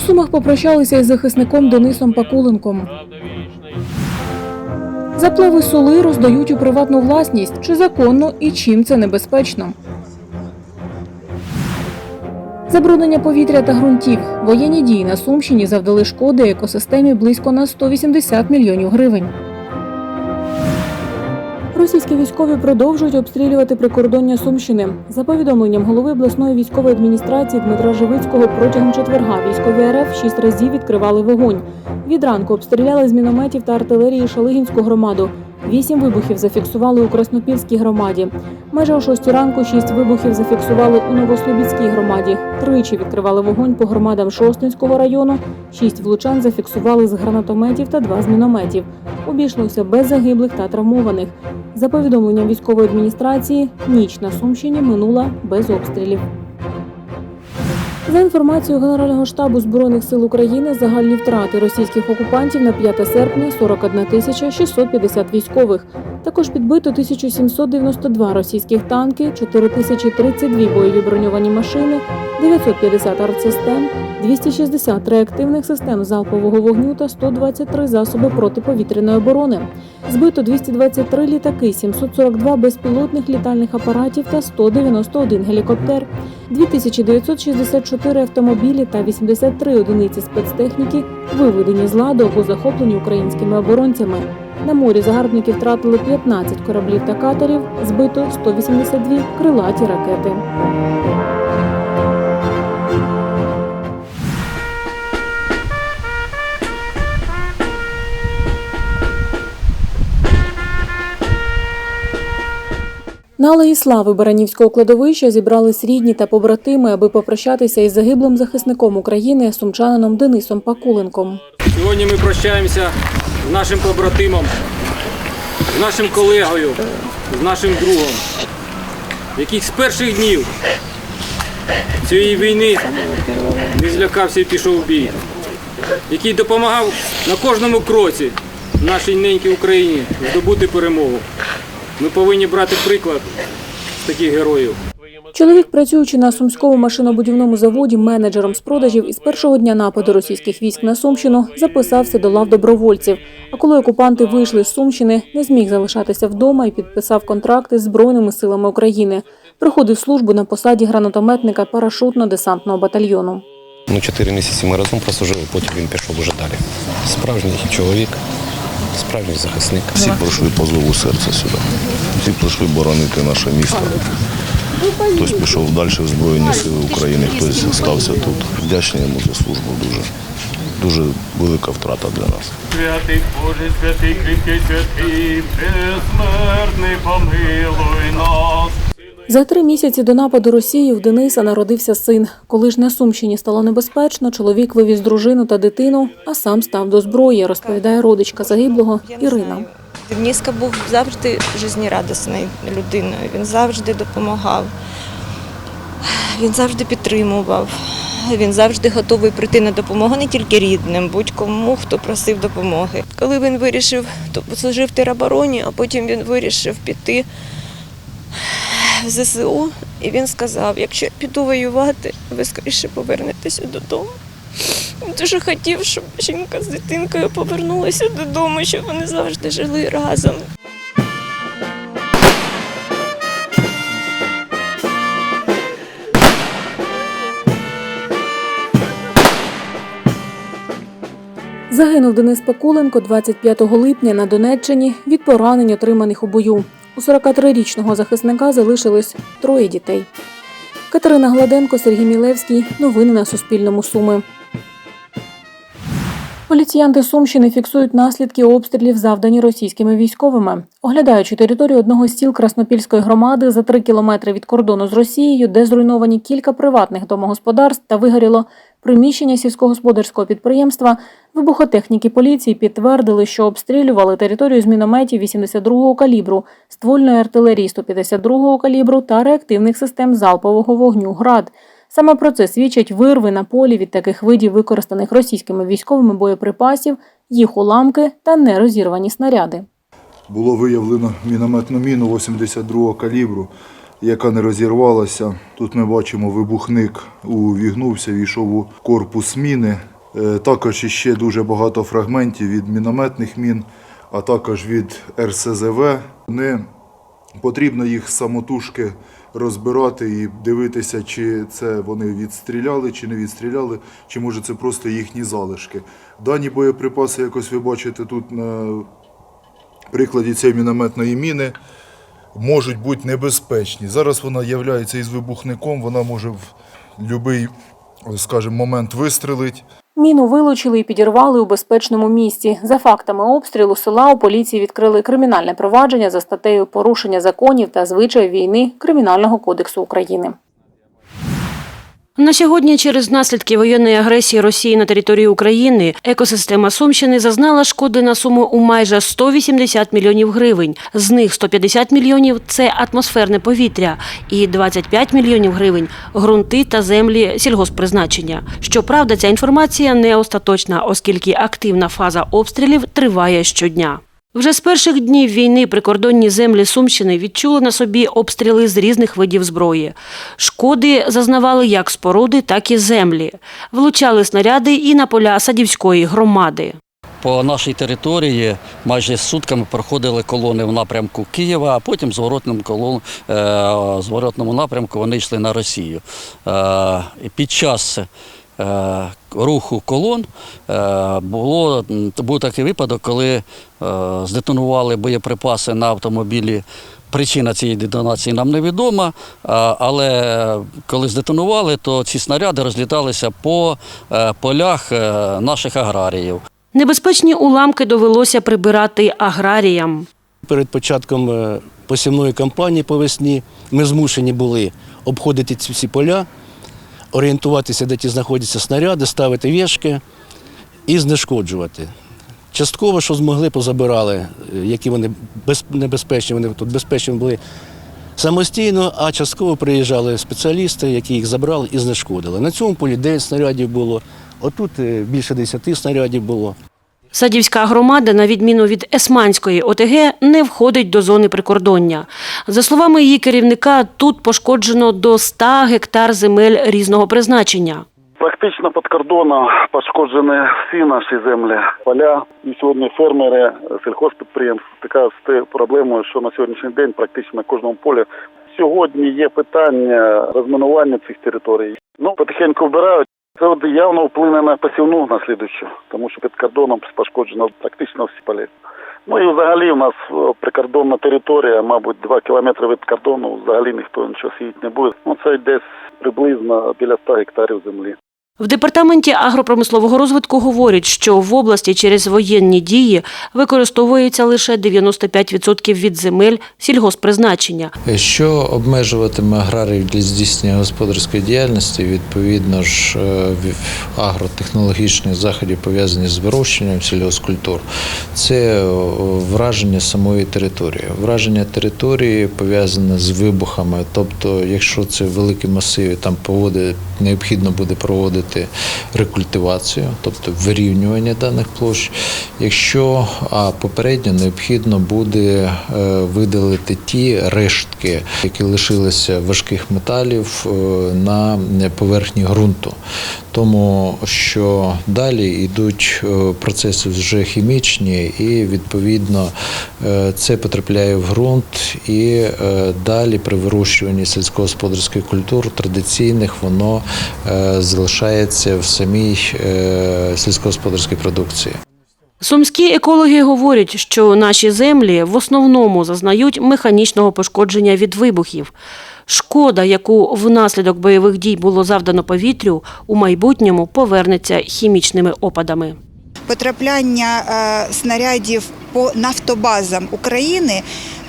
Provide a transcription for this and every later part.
Сумах попрощалися із захисником Денисом Пакуленком. Запливи соли роздають у приватну власність. Чи законно і чим це небезпечно? Забруднення повітря та ґрунтів. Воєнні дії на Сумщині завдали шкоди екосистемі близько на 180 мільйонів гривень. Російські військові продовжують обстрілювати прикордоння Сумщини. За повідомленням голови обласної військової адміністрації Дмитра Живицького, протягом четверга військові РФ шість разів відкривали вогонь. Від ранку обстріляли з мінометів та артилерії Шалигінську громаду. Вісім вибухів зафіксували у Краснопільській громаді. Майже о шостій ранку шість вибухів зафіксували у Новослобідській громаді. Тричі відкривали вогонь по громадам Шостинського району. Шість влучань зафіксували з гранатометів та два з мінометів. Обійшлося без загиблих та травмованих. За повідомленням військової адміністрації, ніч на Сумщині минула без обстрілів. За інформацією Генерального штабу Збройних сил України, загальні втрати російських окупантів на 5 серпня 41 тисяча 650 військових. Також підбито 1792 російських танки, 4032 бойові броньовані машини, 950 артсистем, 260 реактивних систем залпового вогню та 123 засоби протиповітряної оборони. Збито 223 літаки, 742 безпілотних літальних апаратів та 191 гелікоптер. 2964 автомобілі та 83 одиниці спецтехніки виведені з ладу або захоплені українськими оборонцями. На морі загарбники втратили 15 кораблів та катерів, збито 182 крилаті ракети. На алеї слави Баранівського кладовища зібрались рідні та побратими, аби попрощатися із загиблим захисником України сумчанином Денисом Пакуленком. Сьогодні ми прощаємося нашим побратимом, з нашим колегою, з нашим другом, який з перших днів цієї війни не злякався і пішов в бій, який допомагав на кожному кроці нашій ненькій Україні здобути перемогу. Ми повинні брати приклад з таких героїв. Чоловік, працюючи на сумському машинобудівному заводі менеджером з продажів, із першого дня нападу російських військ на Сумщину записався до лав добровольців. А коли окупанти вийшли з Сумщини, не зміг залишатися вдома і підписав контракти з Збройними силами України. Проходив службу на посаді гранатометника парашутно-десантного батальйону. Ну, чотири місяці ми разом прослужили, потім він пішов уже далі. Справжній чоловік, справжній захисник. Всі прийшли по зову серця сюди. Всі прийшли боронити наше місто. Хтось пішов далі в Збройні Сили України, хтось залишився тут. Вдячний йому за службу дуже. Дуже велика втрата для нас. Святий Боже, святий кріпкий, святий, безсмертний, помилуй нас. За три місяці до нападу Росії в Дениса народився син. Коли ж на Сумщині стало небезпечно, чоловік вивіз дружину та дитину, а сам став до зброї, розповідає родичка загиблого Ірина. Дениска був завжди жизнерадісною людиною. Він завжди допомагав, він завжди підтримував. Він завжди готовий прийти на допомогу не тільки рідним, будь-кому, хто просив допомоги. Коли він вирішив, то послужив в теробороні, а потім він вирішив піти в ЗСУ, і він сказав: якщо я піду воювати, ви скоріше повернетеся додому. Він дуже хотів, щоб жінка з дитинкою повернулася додому, щоб вони завжди жили разом. Загинув Денис Пакуленко 25 липня на Донеччині від поранень, отриманих у бою. У 43-річного захисника залишилось троє дітей. Катерина Гладенко, Сергій Мілевський. Новини на Суспільному Суми. Поліціянти Сумщини фіксують наслідки обстрілів, завдані російськими військовими. Оглядаючи територію одного з сіл Краснопільської громади за три кілометри від кордону з Росією, де зруйновані кілька приватних домогосподарств та вигоріло приміщення сільськогосподарського підприємства, вибухотехніки поліції підтвердили, що обстрілювали територію з мінометів 82-го калібру, ствольної артилерії 152-го калібру та реактивних систем залпового вогню «Град». Саме про це свідчать вирви на полі від таких видів використаних російськими військовими боєприпасів, їх уламки та нерозірвані снаряди. Було виявлено мінометну міну 82-го калібру, яка не розірвалася. Тут ми бачимо, вибухник увігнувся, війшов у корпус міни. Е, Також іще дуже багато фрагментів від мінометних мін, а також від РСЗВ. Не потрібно їх самотужки розбирати і дивитися, чи це вони відстріляли, чи не відстріляли, чи може це просто їхні залишки. Дані боєприпаси, якось ви бачите тут на прикладі цієї мінометної міни, можуть бути небезпечні. Зараз вона є із вибухником, вона може в будь-який, момент вистрелити. Міну вилучили і підірвали у безпечному місці. За фактами обстрілу села у поліції відкрили кримінальне провадження за статтею порушення законів та звичаїв війни Кримінального кодексу України. На сьогодні, через наслідки воєнної агресії Росії на території України, екосистема Сумщини зазнала шкоди на суму у майже 180 мільйонів гривень. З них 150 мільйонів – це атмосферне повітря і 25 мільйонів гривень – ґрунти та землі сільгосппризначення. Щоправда, ця інформація не остаточна, оскільки активна фаза обстрілів триває щодня. Вже з перших днів війни прикордонні землі Сумщини відчули на собі обстріли з різних видів зброї. Шкоди зазнавали як споруди, так і землі. Влучали снаряди і на поля Садівської громади. По нашій території майже сутками проходили колони в напрямку Києва, а потім зворотним колон, е, зворотному напрямку вони йшли на Росію. Е, під час руху колон е, було, був такий випадок, коли е, здетонували боєприпаси на автомобілі. Причина цієї детонації нам невідома, але коли здетонували, то ці снаряди розліталися по е, полях е, наших аграріїв. Небезпечні уламки довелося прибирати аграріям. Перед початком е, посівної кампанії по весні ми змушені були обходити ці всі поля, орієнтуватися, де ті знаходяться снаряди, ставити вішки і знешкоджувати. Частково, що змогли, позабирали, е, які вони без- небезпечні, вони тут безпечні були самостійно, а частково приїжджали спеціалісти, які їх забрали і знешкодили. На цьому полі 9 снарядів було, отут е, більше 10 снарядів було. Садівська громада, на відміну від Есманської ОТГ, не входить до зони прикордоння. За словами її керівника, тут пошкоджено до 100 гектар земель різного призначення. Практично під кордоном пошкоджені всі наші землі, поля. І сьогодні фермери, сільхозпідприємств така з проблемою, що на сьогоднішній день практично на кожному полі. Сьогодні є питання розмінування цих територій. Ну, потихеньку вбирають. Це явно вплине на посівну на слідущу, тому що під кордоном пошкоджено практично всі полі. Ну і взагалі у нас прикордонна територія, мабуть, два кілометри від кордону, взагалі ніхто нічого сіяти не буде. Ну це десь приблизно біля 100 гектарів землі. В департаменті агропромислового розвитку говорять, що в області через воєнні дії використовується лише 95% від земель сільгосппризначення. Що обмежуватиме аграріїв для здійснення господарської діяльності, відповідно ж е, агротехнологічних заходів пов'язані з вирощенням сільгоспкультур, це враження самої території. Враження території пов'язане з вибухами. Тобто, якщо це великі масиви, там поводи, необхідно буде проводити рекультивацію, тобто вирівнювання даних площ. Якщо а попередньо необхідно буде е, видалити ті рештки, які лишилися важких металів е, на поверхні ґрунту. Тому що далі йдуть е, процеси вже хімічні, і відповідно е, це потрапляє в ґрунт, і е, далі при вирощуванні сільськогосподарських культур традиційних воно залишається в самій сільськогосподарській продукції. Сумські екологи говорять, що наші землі в основному зазнають механічного пошкодження від вибухів. Шкода, яку внаслідок бойових дій було завдано повітрю, у майбутньому повернеться хімічними опадами. потрапляння е, снарядів по нафтобазам України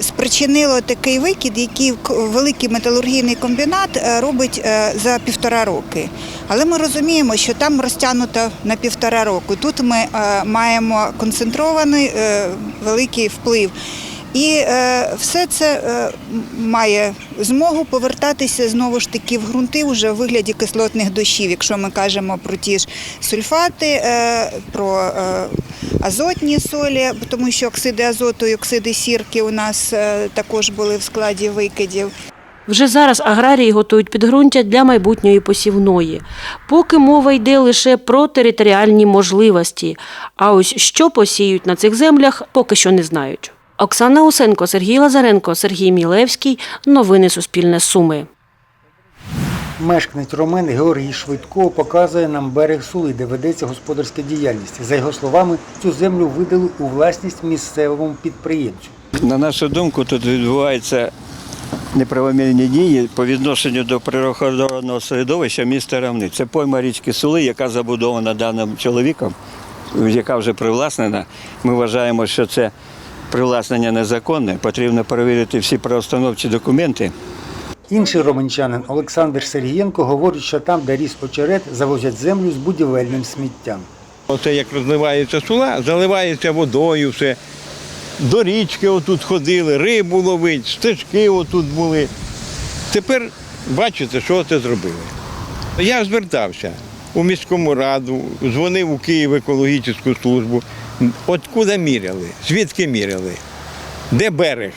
спричинило такий викид, який великий металургійний комбінат е, робить е, за півтора роки. Але ми розуміємо, що там розтягнуто на півтора року. Тут ми маємо концентрований великий вплив. І е, все це е, має змогу повертатися знову ж таки в ґрунти вже в вигляді кислотних дощів, якщо ми кажемо про ті ж сульфати, е, про азотні солі, тому що оксиди азоту і оксиди сірки у нас також були в складі викидів. Вже зараз аграрії готують підґрунтя для майбутньої посівної. Поки мова йде лише про територіальні можливості. А ось що посіють на цих землях, поки що не знають. Оксана Усенко, Сергій Лазаренко, Сергій Мілевський. Новини Суспільне Суми. Мешканець Ромени Георгій Швидко показує нам берег Сули, де ведеться господарська діяльність. За його словами, цю землю видали у власність місцевому підприємцю. На нашу думку, тут відбуваються неправомірні дії по відношенню до природоохоронного середовища міста Равни. Це пойма річки Сули, яка забудована даним чоловіком, яка вже привласнена. Ми вважаємо, що це привласнення незаконне. Потрібно перевірити всі правоустановчі документи. Інший романчанин Олександр Сергієнко говорить, що там, де ріс очерет, завозять землю з будівельним сміттям. Оце як розливається сула, заливається водою все. До річки отут ходили, рибу ловить, стежки отут були. Тепер бачите, що це зробили. Я звертався у міському раду, дзвонив у Київ екологічну службу. Откуда міряли? Звідки міряли? Де берег?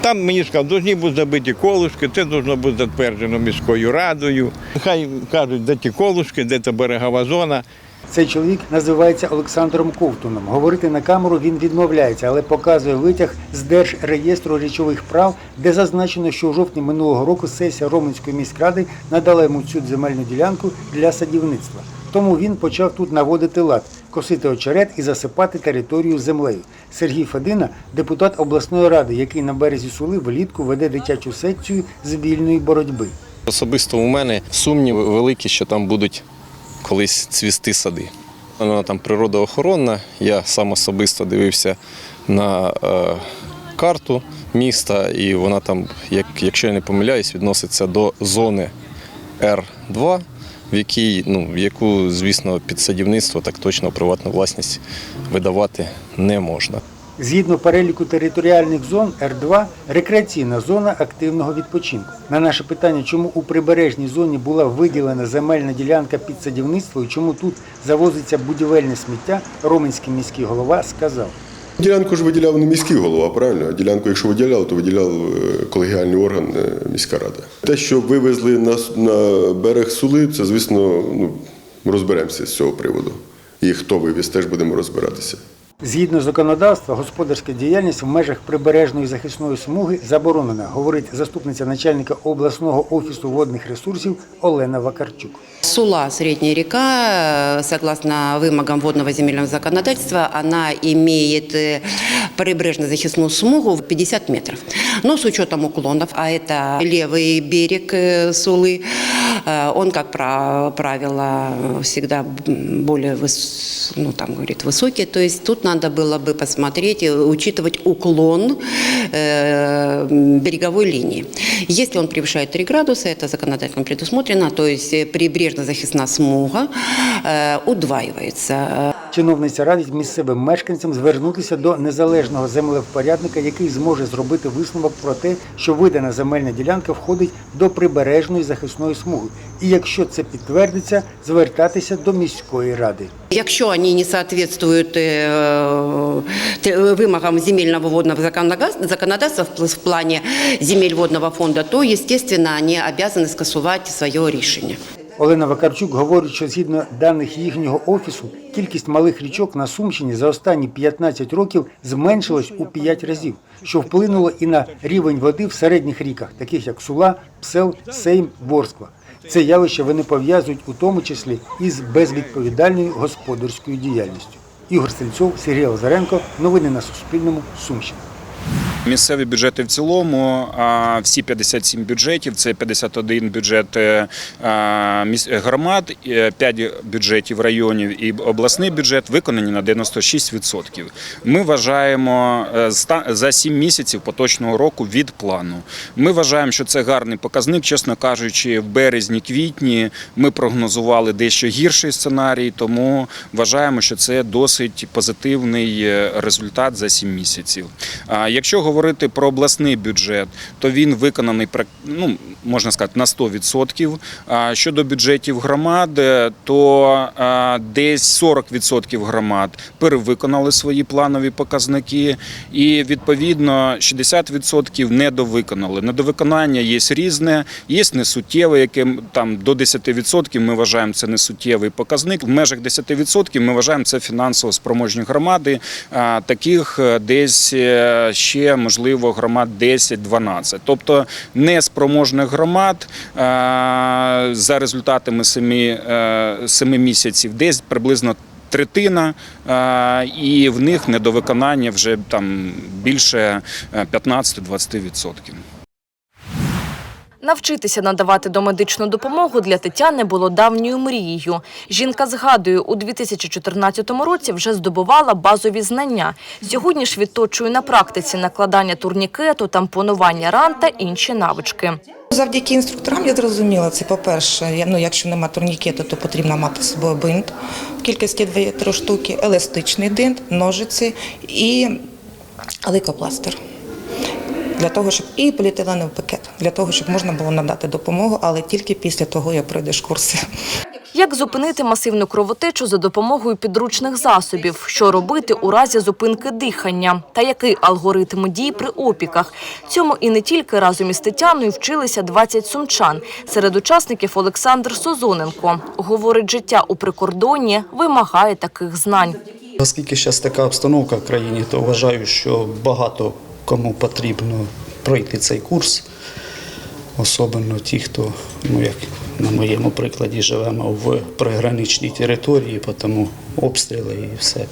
Там мені сказали, повинні бути забиті колушки, це повинно бути затверджено міською радою. Хай кажуть, де ті колушки, де та берегова зона. Цей чоловік називається Олександром Ковтуном. Говорити на камеру він відмовляється, але показує витяг з Держреєстру речових прав, де зазначено, що у жовтні минулого року сесія Роменської міськради надала йому цю земельну ділянку для садівництва. Тому він почав тут наводити лад, косити очерет і засипати територію землею. Сергій Федина – депутат обласної ради, який на березі Сули влітку веде дитячу секцію з вільної боротьби. Особисто у мене сумніви великі, що там будуть колись цвісти сади. Вона там природоохоронна. Я сам особисто дивився на е, карту міста, і вона там, як, якщо я не помиляюсь, відноситься до зони Р2, в якій, ну, в яку, звісно, під садівництво так точно приватну власність видавати не можна. Згідно переліку територіальних зон Р2 рекреаційна зона активного відпочинку. На наше питання, чому у прибережній зоні була виділена земельна ділянка під садівництво і чому тут завозиться будівельне сміття, Роменський міський голова сказав. Ділянку ж виділяв не міський голова, правильно? А ділянку, якщо виділяли, то виділяв е, колегіальний орган е, міська рада. Те, що вивезли на, на берег Сули, це, звісно, ну, розберемося з цього приводу. І хто вивіз, теж будемо розбиратися. Згідно законодавства, господарська діяльність в межах прибережної захисної смуги заборонена, говорить заступниця начальника обласного офісу водних ресурсів Олена Вакарчук. Сула, средняя река, э, согласно вымогам водного земельного законодательства, она имеет э, прибрежно-захисную смугу в 50 метров. Но с учетом уклонов, а это левый берег э, Сулы, э, он, как пра- правило, всегда м, более выс- ну, там, говорит, высокий. То есть тут надо было бы посмотреть, и учитывать уклон э, береговой линии. Если он превышает 3 градуса, это законодательно предусмотрено, то есть э, прибрежно-захисная смуга э, удваивается. Чиновниця радить місцевим мешканцям звернутися до незалежного землевпорядника, який зможе зробити висновок про те, що видана земельна ділянка входить до прибережної захисної смуги. І якщо це підтвердиться, звертатися до міської ради. Якщо вони не соответствуют э, те- вымогам земельного водного законодав- законодательства в пл- в плане земель водного фонда, то, естественно, они обязаны скасувати своє рішення. Олена Вакарчук говорить, що згідно даних їхнього офісу, кількість малих річок на Сумщині за останні 15 років зменшилась у 5 разів, що вплинуло і на рівень води в середніх ріках, таких як Сула, Псел, Сейм, Ворскла. Це явище вони пов'язують у тому числі із безвідповідальною господарською діяльністю. Ігор Стрільцов, Сергій Лазаренко. Новини на Суспільному. Сумщина. Місцеві бюджети в цілому, всі 57 бюджетів, це 51 бюджет е, громад, 5 бюджетів районів і обласний бюджет виконані на 96%. Ми вважаємо е, за 7 місяців поточного року від плану. Ми вважаємо, що це гарний показник, чесно кажучи, в березні-квітні ми прогнозували дещо гірший сценарій, тому вважаємо, що це досить позитивний е, результат за 7 місяців. Якщо говорити говорити про обласний бюджет, то він виконаний ну, можна сказати, на 100%. А щодо бюджетів громад, е, то е, десь 40% громад перевиконали свої планові показники, і відповідно 60% недовиконали. Недовиконання є різне, є несуттєве, яке там до 10% ми вважаємо це несуттєвий показник. В межах 10% ми вважаємо це фінансово спроможні громади. Таких е, десь ще можливо громад 10-12. Тобто неспроможних громад за результатами 7, 7 місяців десь приблизно третина, і в них недовиконання вже там більше е, 15-20%. Навчитися надавати домедичну допомогу для Тетяни було давньою мрією. Жінка згадує, у 2014 році вже здобувала базові знання. Сьогодні ж відточує на практиці накладання турнікету, тампонування ран та інші навички. Завдяки інструкторам я зрозуміла це. По-перше, ну, якщо нема турнікету, то потрібно мати з собою бинт в кількості 2-3 штуки, еластичний бинт, ножиці і лейкопластир. Для того, щоб і поліетиленовий пакет, для того, щоб можна було надати допомогу, але тільки після того, як пройдеш курси. Як зупинити масивну кровотечу за допомогою підручних засобів? Що робити у разі зупинки дихання? Та який алгоритм дій при опіках? Цьому і не тільки разом із Тетяною вчилися 20 сумчан. Серед учасників Олександр Созоненко. Говорить, життя у прикордонні вимагає таких знань. Оскільки зараз така обстановка в країні, то вважаю, що багато кому потрібно пройти цей курс, особливо ті, хто, ну як на моєму прикладі, живемо в приграничній території, тому обстріли і все.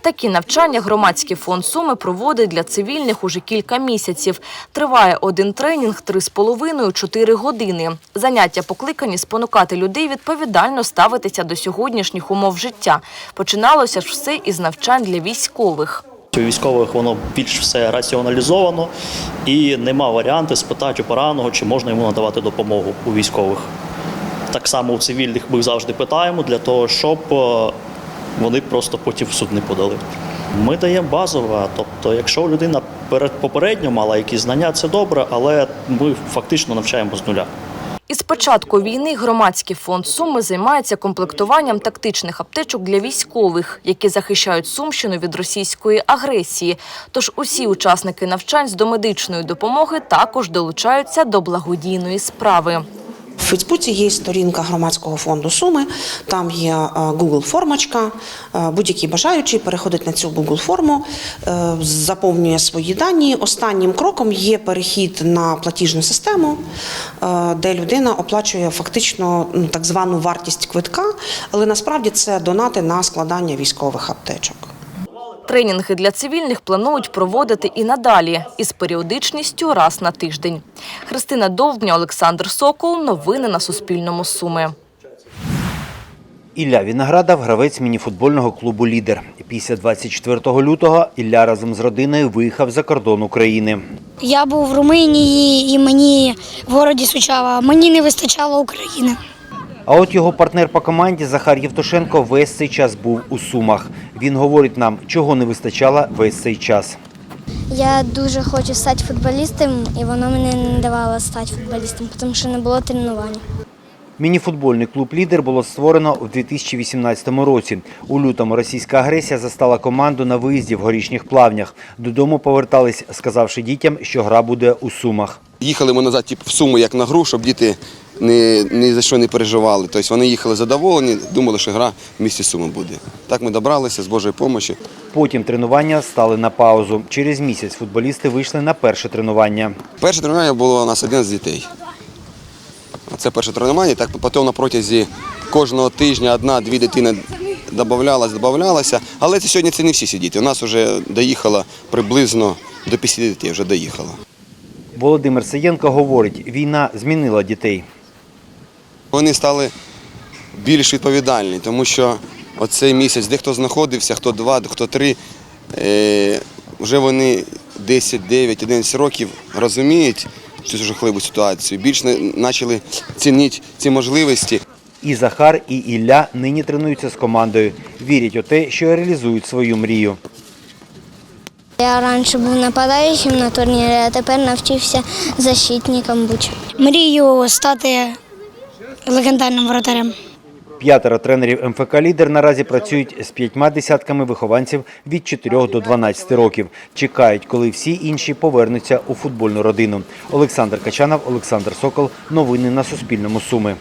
Такі навчання громадський фонд Суми проводить для цивільних уже кілька місяців. Триває один тренінг три з половиною чотири години. Заняття покликані спонукати людей відповідально ставитися до сьогоднішніх умов життя. Починалося ж все із навчань для військових. У військових воно більш все раціоналізовано і нема варіанту спитати у пораненого, чи можна йому надавати допомогу у військових. Так само у цивільних ми завжди питаємо для того, щоб е, вони просто потім в суд не подали. Ми даємо базове, тобто, якщо людина перед попередньо мала якісь знання, це добре, але ми фактично навчаємо з нуля. Із початку війни громадський фонд Суми займається комплектуванням тактичних аптечок для військових, які захищають Сумщину від російської агресії. Тож усі учасники навчань з домедичної допомоги також долучаються до благодійної справи. В Фейсбуці є сторінка громадського фонду Суми. Там є е, Google формочка. Е, Будь-який бажаючий переходить на цю Google форму, е, заповнює свої дані. Останнім кроком є перехід на платіжну систему, де людина оплачує фактично ну, так звану вартість квитка, але насправді це донати на складання військових аптечок. Тренінги для цивільних планують проводити і надалі із періодичністю раз на тиждень. Христина Довбня, Олександр Сокол. Новини на Суспільному. Суми. Ілля Віноградов – гравець мініфутбольного клубу «Лідер». Після 24 лютого Ілля разом з родиною виїхав за кордон України. Я був в Румунії і мені в городі Сучава. Мені не вистачало України. А от його партнер по команді Захар Євтушенко весь цей час був у Сумах. Він говорить нам, чого не вистачало весь цей час. Я дуже хочу стати футболістом, і воно мені не давало стати футболістом, тому що не було тренувань. Мініфутбольний клуб «Лідер» було створено у 2018 році. У лютому російська агресія застала команду на виїзді в горішніх плавнях. Додому повертались, сказавши дітям, що гра буде у Сумах. Їхали ми назад типу, в Суму як на гру, щоб діти ні, ні за що не переживали. Тобто вони їхали задоволені, думали, що гра в місті Суми буде. Так ми добралися з Божої допомоги. Потім тренування стали на паузу. Через місяць футболісти вийшли на перше тренування. Перше тренування було у нас один з дітей. Це перше тренування. Так потім на протязі кожного тижня одна-дві дитини додавалась, додавалася. Але це сьогодні це не всі діти. У нас вже доїхало приблизно до 50 дітей вже доїхало. Володимир Саєнко говорить, війна змінила дітей. Вони стали більш відповідальні, тому що оцей місяць, де хто знаходився, хто два, хто три, е, вже вони 10, 9, 11 років розуміють цю жахливу ситуацію. Більш почали цінити ці можливості. І Захар, і Ілля нині тренуються з командою. Вірять у те, що реалізують свою мрію. Я раніше був нападаючим на турнірі, а тепер навчився защитником бути. Мрію стати легендарним воротарем. П'ятеро тренерів МФК «Лідер» наразі працюють з п'ятьма десятками вихованців від 4 до 12 років. Чекають, коли всі інші повернуться у футбольну родину. Олександр Качанов, Олександр Сокол. Новини на Суспільному. Суми.